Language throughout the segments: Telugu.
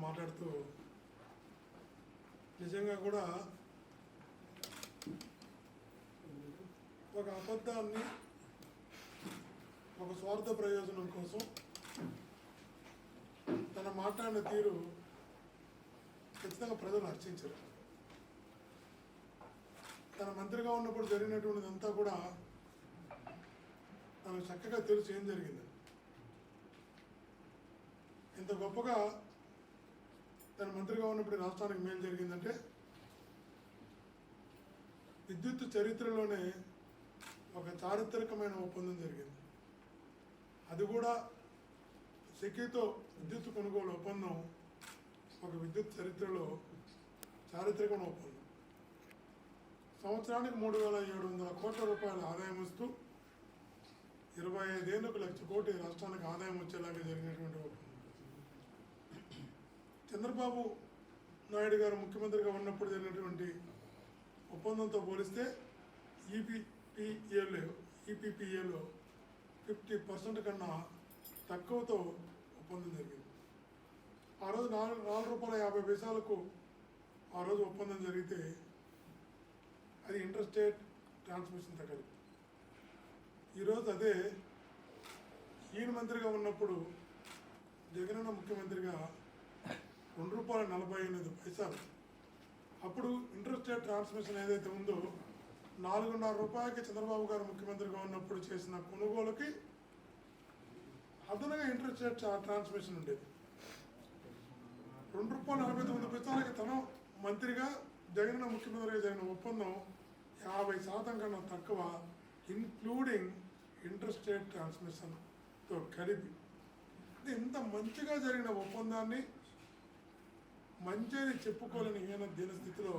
మాట్లాడుతూ నిజంగా కూడా ఒక అబద్ధాన్ని ఒక స్వార్థ ప్రయోజనం కోసం తన మాట్లాడిన తీరు ఖచ్చితంగా ప్రజలు హర్షించారు. తన మంత్రిగా ఉన్నప్పుడు జరిగినటువంటిదంతా కూడా తనకు చక్కగా తెలుసు ఏం జరిగింది ఇంత గొప్పగా తన మంత్రిగా ఉన్నప్పుడు రాష్ట్రానికి మేలు జరిగిందంటే విద్యుత్ చరిత్రలోనే ఒక చారిత్రకమైన ఒప్పందం జరిగింది. అది కూడా సెకీతో విద్యుత్ కొనుగోలు ఒప్పందం ఒక విద్యుత్ చరిత్రలో చారిత్రకమైన ఒప్పందం. సంవత్సరానికి మూడు వేల ఏడు వందల కోట్ల రూపాయల ఆదాయం వస్తూ ఇరవై ఐదేళ్ళకు లక్ష కోటి రాష్ట్రానికి ఆదాయం వచ్చేలాగా జరిగినటువంటి ఒప్పందం. చంద్రబాబు నాయుడు గారు ముఖ్యమంత్రిగా ఉన్నప్పుడు జరిగినటువంటి ఒప్పందంతో పోలిస్తే ఈపీపీఏలో ఈపీపీఏలో ఫిఫ్టీ పర్సెంట్ కన్నా తక్కువతో ఒప్పందం జరిగింది. ఆ రోజు నాలుగు నాలుగు రూపాయల యాభై పైసలకు ఆ రోజు ఒప్పందం జరిగితే అది ఇంటర్స్టేట్ ట్రాన్స్మిషన్ తగ్గదు. ఈరోజు అదే ఈయన మంత్రిగా ఉన్నప్పుడు జగనన్న ముఖ్యమంత్రిగా రెండు రూపాయల నలభై ఎనిమిది పైసలు. అప్పుడు ఇంటర్స్టేట్ ట్రాన్స్మిషన్ ఏదైతే ఉందో నాలుగున్నర రూపాయలకి చంద్రబాబు గారు ముఖ్యమంత్రిగా ఉన్నప్పుడు చేసిన కొనుగోలుకి అదనంగా ఇంటర్స్టేట్ ట్రాన్స్మిషన్ ఉండేది. రెండు రూపాయల నలభై తొమ్మిది పైసలకి తను మంత్రిగా జగన్ ముఖ్యమంత్రిగా జరిగిన ఒప్పందం యాభై శాతం కన్నా తక్కువ ఇన్క్లూడింగ్ ఇంటర్స్టేట్ ట్రాన్స్మిషన్తో కలిపి. ఇంత మంచిగా జరిగిన ఒప్పందాన్ని మంచి అని చెప్పుకోలేని ఈయన దీన స్థితిలో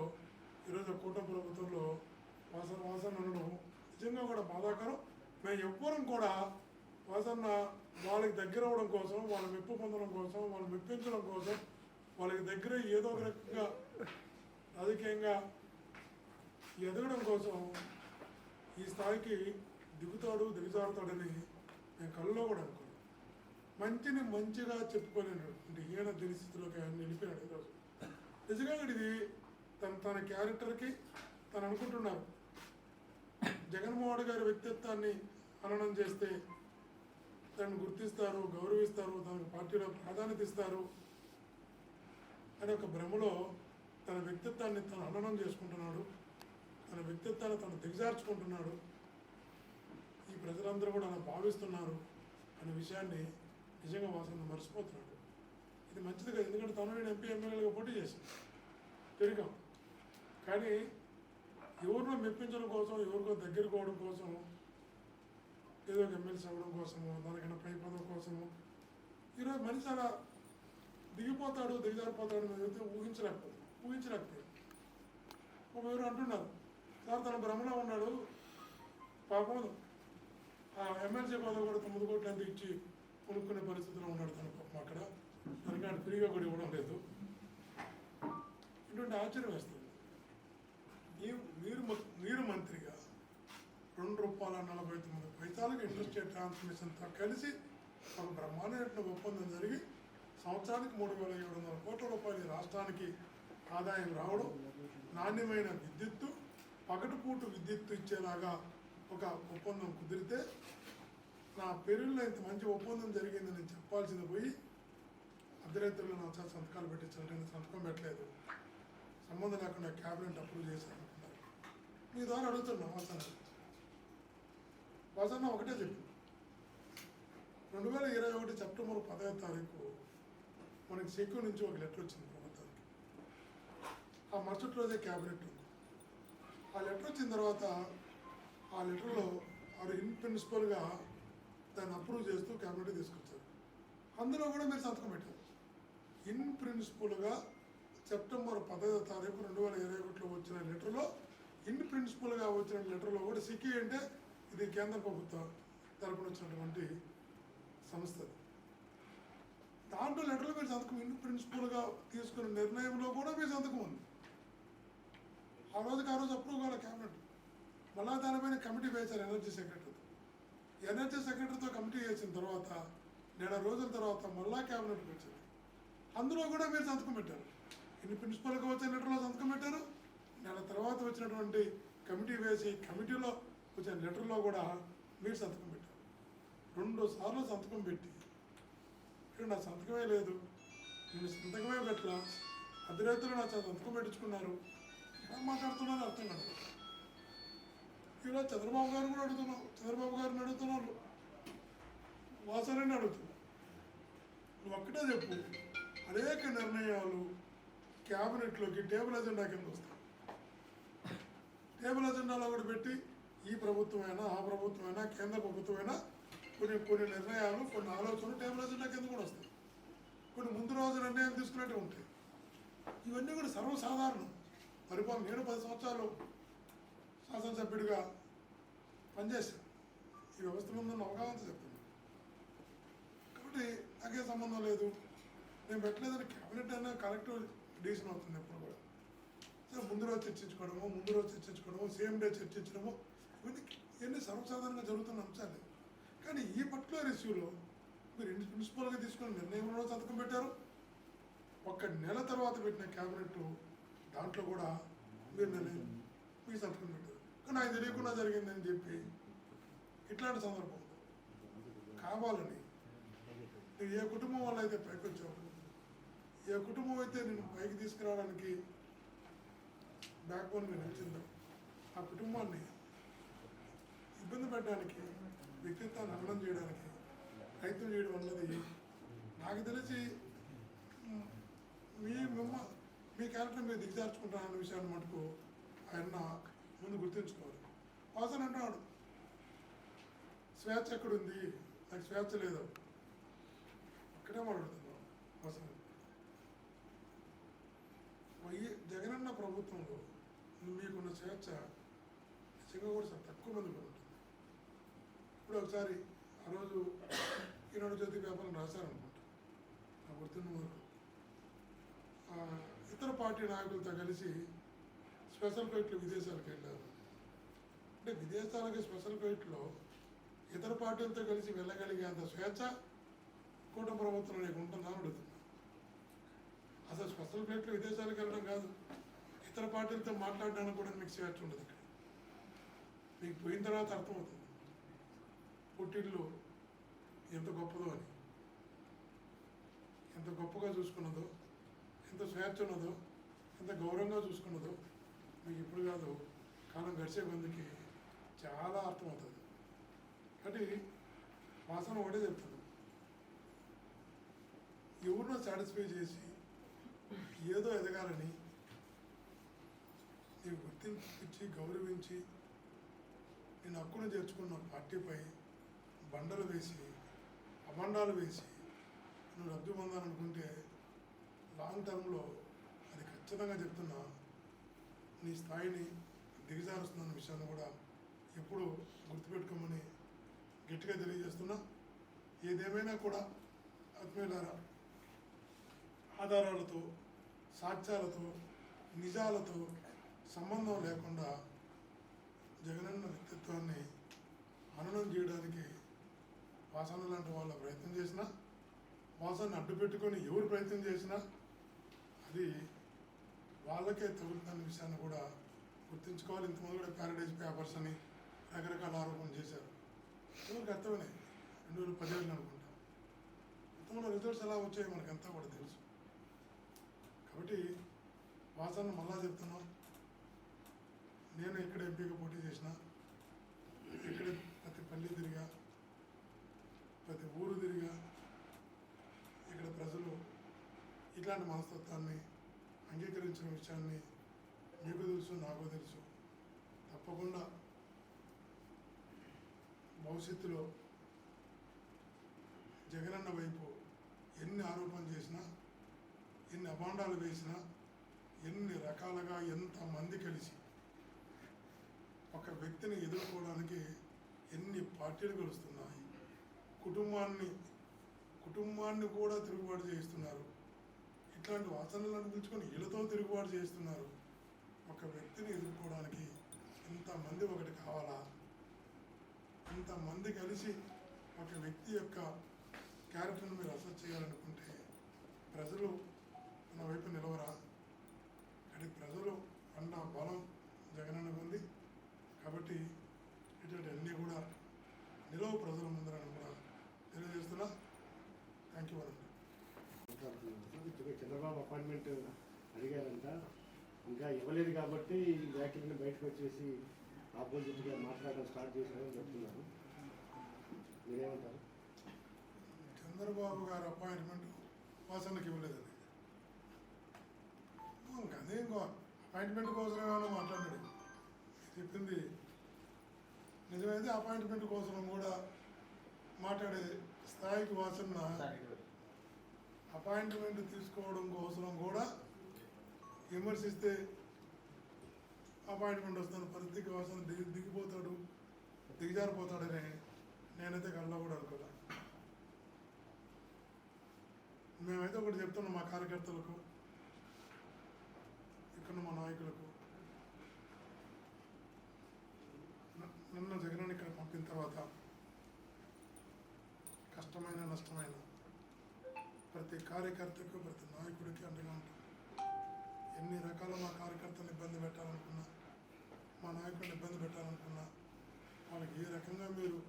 ఈరోజు కూటమి ప్రభుత్వంలో వాసన వాసన ఉండడం నిజంగా కూడా బాధాకరం. మేము ఎవ్వరం కూడా వాసన్న వాళ్ళకి దగ్గర అవ్వడం కోసం వాళ్ళ మెప్పు పొందడం కోసం వాళ్ళు మెప్పించడం కోసం వాళ్ళకి దగ్గర ఏదో ఒక రకంగా రాజకీయంగా ఎదగడం కోసం ఈ స్థాయికి దిగుతాడు దిగజారుతాడని నేను కళ్ళలో కూడా అనుకున్నాను మంచిని మంచిగా చెప్పుకోలేనటువంటి ఈయన దినస్థితిలోకి ఆయన నిలిపినాడు ఈరోజు. నిజంగా ఇది తన తన క్యారెక్టర్కి తను అనుకుంటున్నారు. జగన్మోహన్ గారి వ్యక్తిత్వాన్ని హననం చేస్తే తనను గుర్తిస్తారు గౌరవిస్తారు తనకు పార్టీలో ప్రాధాన్యత ఇస్తారు అనే ఒక భ్రమలో తన వ్యక్తిత్వాన్ని తను హననం చేసుకుంటున్నాడు. తన వ్యక్తిత్వాన్ని తను దిగజార్చుకుంటున్నాడు. ఈ ప్రజలందరూ కూడా అలా భావిస్తున్నారు అనే విషయాన్ని నిజంగా వాసన మర్చిపోతున్నాడు ఇది మంచిది కదా. ఎందుకంటే తను నేను ఎంపీ ఎమ్మెల్యేలుగా పోటీ చేశాను. తిరిగాం. కానీ ఎవరినో మెప్పించడం కోసం ఎవరికో దగ్గర పోవడం కోసం ఏదో ఒక ఎమ్మెల్సీ అవ్వడం కోసము దానికన్నా పై పదవి కోసము ఈరోజు మనిషి అలా దిగిపోతాడు దిగజారిపోతాడు అని అయితే ఊహించలేకపోతుంది ఊహించలేకపోయాడు. ఒక ఎవరు అంటున్నారు. సార్ తన భ్రమలో ఉన్నాడు. పాపం ఆ ఎమ్మెల్సీ పదవి కూడా తొమ్మిది కోట్లు ఎంత ఇచ్చి కొనుక్కునే పరిస్థితిలో ఉన్నాడు తన పాపం అక్కడ. తనకి ఆయన ఫ్రీగా కూడా ఇవ్వడం లేదు. ఇటువంటి ఆశ్చర్యం వేస్తుంది. నీరు నీరు మంత్రిగా రెండు రూపాయల నలభై తొమ్మిది పైసలకు ఇండస్ట్రియల్ ట్రాన్స్మిషన్తో కలిసి ఒక బ్రహ్మాండమైన ఒప్పందం జరిగి సంవత్సరానికి మూడు వేల ఏడు వందల కోట్ల రూపాయలు రాష్ట్రానికి ఆదాయం రావడం నాణ్యమైన విద్యుత్తు పగటిపూట విద్యుత్తు ఇచ్చేలాగా ఒక ఒప్పందం కుదిరితే నా పేరులో ఇంత మంచి ఒప్పందం జరిగిందని నేను చెప్పాల్సింది పోయి అర్ధరాత్రులు నా చేత సంతకాలు పెట్టించారు. నేను సంతకం పెట్టలేదు. సంబంధం లేకుండా క్యాబినెట్ అప్రూవ్ చేశాను మీ ద్వారా అడుగుతున్నా వసన్న వసన్న ఒకటే చెప్పు. రెండు వేల ఇరవై ఒకటి సెప్టెంబర్ పదహైదు తారీఖు మనకి సెక్యూ నుంచి ఒక లెటర్ వచ్చింది ప్రభుత్వానికి ఆ మరుసటి రోజే క్యాబినెట్ ఉంది. ఆ లెటర్ వచ్చిన తర్వాత ఆ లెటర్లో వారు ఇన్ ప్రిన్సిపల్గా దాన్ని అప్రూవ్ చేస్తూ క్యాబినెట్ తీసుకొచ్చారు. అందులో కూడా మీరు సంతకం పెట్టారు. ఇన్ ప్రిన్సిపల్గా సెప్టెంబర్ పదహైదో తారీఖు రెండు వేల ఇరవై ఒకటిలో వచ్చిన లెటర్లో ఇన్ ప్రిన్సిపల్గా వచ్చిన లెటర్లో కూడా సిక్కి అంటే ఇది కేంద్ర ప్రభుత్వ తరపున వచ్చినటువంటి సంస్థ దాంట్లో లెటర్లో మీరు సంతకం ఇన్ ప్రిన్సిపల్గా తీసుకున్న నిర్ణయంలో కూడా మీ సంతకం ఉంది. ఆ రోజుకి ఆ రోజు అప్రూవ్ కావాలి క్యాబినెట్ మళ్ళా దానిపైన కమిటీ వేశారు ఎనర్జీ సెక్రటరీ ఎనర్జీ సెక్రటరీతో కమిటీ వేసిన తర్వాత నెల రోజుల తర్వాత మళ్ళా క్యాబినెట్కి వచ్చింది అందులో కూడా మీరు సంతకం పెట్టారు. ఇన్ని ప్రిన్సిపల్కి వచ్చే లెటర్లో సంతకం పెట్టారు. నెల తర్వాత వచ్చినటువంటి కమిటీ వేసి కమిటీలో వచ్చిన లెటర్లో కూడా మీరు సంతకం పెట్టారు. రెండు సార్లు సంతకం పెట్టి నా సంతకమే లేదు నేను సంతకమే పెట్టలా అర్ధరాత్రులు నా సంతకం పెట్టించుకున్నారు. ఎలా మాట్లాడుతున్నారో అర్థం కాదు ఇలా చంద్రబాబు గారు కూడా అడుగుతున్నాం. చంద్రబాబు గారిని అడుగుతున్నారు వాసనని అడుగుతున్నాం నువ్వు ఒక్కటే చెప్పు అనేక నిర్ణయాలు క్యాబినెట్లోకి టేబుల్ ఎజెండా కింద వస్తాయి. టేబుల్ ఎజెండాలో కూడా పెట్టి ఈ ప్రభుత్వమైనా ఆ ప్రభుత్వమైనా కేంద్ర ప్రభుత్వమైనా కొన్ని కొన్ని నిర్ణయాలు కొన్ని ఆలోచనలు టేబుల్ ఎజెండా కింద కూడా వస్తాయి. కొన్ని ముందు రోజు నిర్ణయాలు తీసుకున్నట్టు ఉంటాయి. ఇవన్నీ కూడా సర్వసాధారణం. పరిపాలన నేను పది సంవత్సరాలు శాసనసభ్యుడిగా పనిచేశాను. ఈ వ్యవస్థ ముందున్న అవగాహన చెప్తున్నాను కాబట్టి నాకే సంబంధం లేదు. నేను పెట్టలేదని క్యాబినెట్ అయినా కలెక్టర్ డిసిషన్ అవుతుంది ఎప్పుడు కూడా. సో ముందు రోజు చర్చించుకోవడము ముందు రోజు చర్చించుకోవడము సేమ్ డే చర్చించడము ఇవన్నీ ఇవన్నీ సర్వసాధారణంగా జరుగుతున్న అంశాలే కానీ ఈ పర్టికులర్ ఇష్యూలో మీరు ఇంటి ప్రిన్సిపల్గా తీసుకున్న నిర్ణయంలో సంతకం పెట్టారు. ఒక్క నెల తర్వాత పెట్టిన క్యాబినెట్ దాంట్లో కూడా మీరు నిర్ణయం మీ సంతకం పెట్టారు. కానీ నాకు తెలియకుండా జరిగిందని చెప్పి ఇట్లాంటి సందర్భం కావాలని నువ్వు ఏ కుటుంబం వల్ల అయితే పైకి వచ్చావు? ఏ కుటుంబం అయితే నేను పైకి తీసుకురావడానికి బ్యాక్ బోన్గా నిలిచిందో ఆ కుటుంబాన్ని ఇబ్బంది పెట్టడానికి వ్యక్తిత్వాన్ని హననం చేయడానికి ప్రయత్నం చేయడం అన్నది నాకు తెలిసి మీ మిమ్మ మీ క్యారెక్టర్ మీరు దిగజార్చుకుంటారన్న విషయాన్ని మటుకు ఆయన ముందు గుర్తుంచుకోవాలి. వాసన అంటున్నాడు స్వేచ్ఛ ఎక్కడుంది? నాకు స్వేచ్ఛ లేదు. ఇక్కడే మాట్లాడుతున్నాం. అసలు. వై- జగనన్న ప్రభుత్వంలో మీకున్న స్వేచ్ఛ నిజంగా కూడా చాలా తక్కువ మంది కూడా ఉంటుంది. ఇప్పుడు ఒకసారి ఆ రోజు ఈనాడు జ్యోతి పేపర్లు రాశారనుకుంటా. నా గుర్తున్న వరకు. ఇతర పార్టీ నాయకులతో కలిసి స్పెషల్ ఫ్లైట్లు విదేశాలకు వెళ్ళారు. అంటే విదేశాలకి స్పెషల్ ఫ్లైట్లో ఇతర పార్టీలతో కలిసి వెళ్ళగలిగేంత స్వేచ్ఛ కూటమి ప్రభుత్వం నీకు ఉంటుందా అని అడుగుతున్నా అసలు స్పెషల్ ఫ్లైట్లో విదేశాలకు వెళ్ళడం కాదు. ఇతర పార్టీలతో మాట్లాడడానికి కూడా మీకు స్వేచ్ఛ ఉండదు ఇక్కడ మీకు పోయిన తర్వాత అర్థమవుతుంది. పుట్టిల్లు ఎంత గొప్పదో అని. ఎంత గొప్పగా చూసుకున్నదో ఎంత స్వేచ్ఛ ఉన్నదో ఎంత గౌరవంగా చూసుకున్నదో మీకు ఇప్పుడు కాదు కాలం గడిచే మందికి చాలా అర్థమవుతుంది. కాబట్టి వాసన ఒకటే చెప్తుంది. ఎవరినో సాటిస్ఫై చేసి ఏదో ఎదగాలని నీవు గుర్తించి గౌరవించి నేను హక్కును చేర్చుకున్న పార్టీపై బండలు వేసి అబండాలు వేసి నువ్వు లబ్ధి పొందాలనుకుంటే లాంగ్ టర్మ్లో అది ఖచ్చితంగా చెప్తున్నా నీ స్థాయిని దిగజారుస్తున్న విషయాన్ని కూడా ఎప్పుడు గుర్తుపెట్టుకోమని గట్టిగా తెలియజేస్తున్నా. ఏదేమైనా కూడా ఆత్మీయులారా ఆధారాలతో సాక్ష్యాలతో నిజాలతో సంబంధం లేకుండా జగనన్న వ్యక్తిత్వాన్ని మననం చేయడానికి వాసన లాంటి వాళ్ళ ప్రయత్నం చేసినా వాసనని అడ్డుపెట్టుకొని ఎవరు ప్రయత్నం చేసినా అది వాళ్ళకే తగులుతున్న విషయాన్ని కూడా గుర్తుంచుకోవాలి. ఇంతమంది కూడా ప్యారడైజ్ పేపర్స్ అని రకరకాల ఆరోపణలు చేశారు. ఎవరికి అర్థమైనాయి రెండు వేల పదిహేను అనుకుంటా. మొత్తంలో రిజల్ట్స్ ఎలా వచ్చాయో మనకంతా కూడా తెలుసు. కాబట్టి వాసన మళ్ళా చెప్తున్నాం. నేను ఇక్కడ ఎంపీగా పోటీ చేసిన ఇక్కడ ప్రతి పల్లి తిరిగా ప్రతి ఊరు తిరిగా ఇక్కడ ప్రజలు ఇట్లాంటి మనస్తత్వాన్ని అంగీకరించిన విషయాన్ని మీకు తెలుసు నాకు తెలుసు. తప్పకుండా భవిష్యత్తులో జగనన్న వైపు ఎన్ని ఆరోపణలు చేసినా ఎన్ని అభాండాలు వేసినా ఎన్ని రకాలుగా ఎంతమంది కలిసి ఒక వ్యక్తిని ఎదుర్కోవడానికి ఎన్ని పార్టీలు కలుస్తున్నాయి కుటుంబాన్ని కుటుంబాన్ని కూడా తిరుగుబాటు చేయిస్తున్నారు. ఇట్లాంటి వాసనలు అనిపించుకొని వీళ్ళతో తిరుగుబాటు చేస్తున్నారు ఒక వ్యక్తిని ఎదుర్కోవడానికి ఇంతమంది ఒకటి కావాలా? ఇంతమంది కలిసి ఒక వ్యక్తి యొక్క క్యారెక్టర్ని మీరు అసెస్ చేయాలనుకుంటే ప్రజలు మన వైపు నిలవరా? కానీ ప్రజలు అన్న బలం జగనన్నకు ఉంది. కాబట్టి ఇటువంటి అన్నీ కూడా నిలవ ప్రజల ముందరని కూడా తెలియజేస్తున్నా. థ్యాంక్ యూ చంద్రబాబు అపాయింట్మెంట్ అడిగారంట. ఇంకా ఇవ్వలేదు కాబట్టి వ్యాఖ్యలను బయటకు వచ్చేసి ఆపోజిట్గా మాట్లాడడం స్టార్ట్ చేశారని చెప్తున్నారు. మీరేమంటారు? చంద్రబాబు గారు అపాయింట్మెంట్ వాసనకి ఇవ్వలేదండి. ఇంకా అదే ఇంకో అపాయింట్మెంట్ కోసం ఏమైనా మాట్లాడాడు చెప్పింది. నిజమైతే అపాయింట్మెంట్ కోసం కూడా మాట్లాడే స్థాయికి వాసన అపాయింట్మెంట్ తీసుకోవడం కోసం కూడా విమర్శిస్తే అపాయింట్మెంట్ వస్తాను. పరిస్థితికి వాసన దిగి దిగిపోతాడు. దిగజారిపోతాడని నేనైతే కళ్ళ కూడా అనుకోలే మేమైతే ఒకటి చెప్తున్నాం మా కార్యకర్తలకు ఇక్కడ మా నాయకులకు న- నన్ను జగన్ ఇక్కడ పంపిన తర్వాత కష్టమైన నష్టమైన ప్రతి కార్యకర్తకు ప్రతి నాయకుడికి అండగా ఉంటాం. ఎన్ని రకాల మా కార్యకర్తలను ఇబ్బంది పెట్టాలనుకున్నా మా నాయకుడిని ఇబ్బంది పెట్టాలనుకున్నా వాళ్ళకి ఏ రకంగా మీరు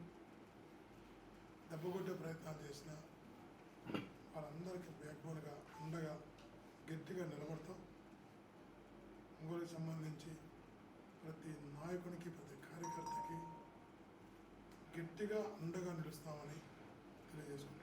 దెబ్బకొట్టే ప్రయత్నాలు చేసినా వాళ్ళందరికీ బ్యాక్బోన్గా ఉండగా గట్టిగా నిలబడతాం. ఒంగోలుకి సంబంధించి ప్రతి నాయకునికి ప్రతి కార్యకర్తకి గట్టిగా అండగా నిలుస్తామని తెలియజేసుకుంటాం